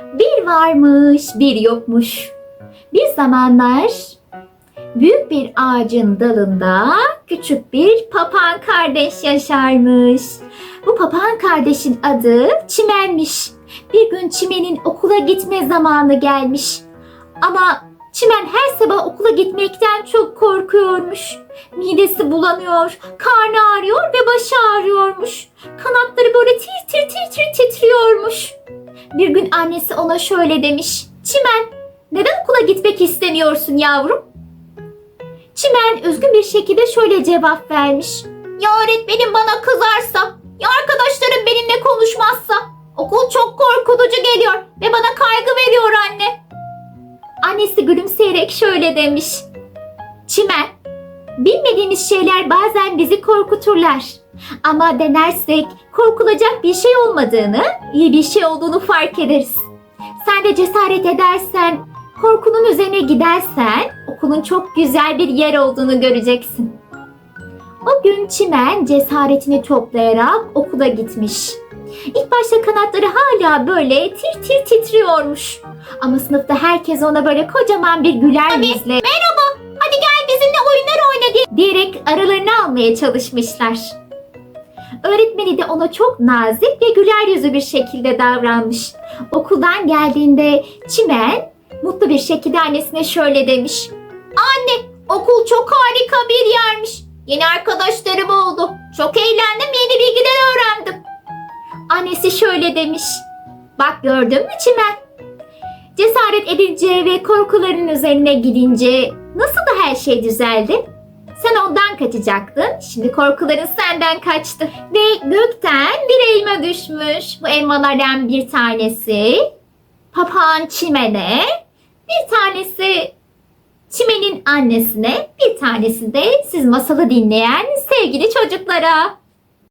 Bir varmış, bir yokmuş. Bir zamanlar büyük bir ağacın dalında küçük bir papağan kardeş yaşarmış. Bu papağan kardeşin adı Çimen'miş. Bir gün Çimen'in okula gitme zamanı gelmiş. Ama Çimen her sabah okula gitmekten çok korkuyormuş. Midesi bulanıyor, karnı ağrıyor ve başı ağrıyormuş. Kanatları böyle tir tir tir tir titriyormuş. Bir gün annesi ona şöyle demiş. Çimen, neden okula gitmek istemiyorsun yavrum? Çimen üzgün bir şekilde şöyle cevap vermiş. Ya öğretmenim bana kızarsa, ya arkadaşlarım benimle konuşmazsa, okul çok korkutucu geliyor ve bana kaygı veriyor anne. Annesi gülümseyerek şöyle demiş. Çimen, bilmediğimiz şeyler bazen bizi korkuturlar. Ama denersek korkulacak bir şey olmadığını, iyi bir şey olduğunu fark ederiz. Sen de cesaret edersen, korkunun üzerine gidersen okulun çok güzel bir yer olduğunu göreceksin. O gün Çimen cesaretini toplayarak okula gitmiş. İlk başta kanatları hala böyle tir tir titriyormuş. Ama sınıfta herkes ona böyle kocaman bir güler yüzle merhaba hadi gel bizimle oyunlar oyna diye- diyerek aralarını almaya çalışmışlar. Öğretmeni de ona çok nazik ve güler yüzlü bir şekilde davranmış. Okuldan geldiğinde Çimen mutlu bir şekilde annesine şöyle demiş. Anne okul çok harika bir yermiş. Yeni arkadaşlarım oldu. Çok eğlendim yeni bilgiler öğrendim. Annesi şöyle demiş. Bak gördün mü Çimen? Cesaret edince ve korkuların üzerine gidince nasıl da her şey düzeldi? Sen ondan kaçacaktın. Şimdi korkuların senden kaçtı. Ve gökten bir elma düşmüş. Bu elmalardan bir tanesi papağan çimene, bir tanesi çimenin annesine, bir tanesi de siz masalı dinleyen sevgili çocuklara.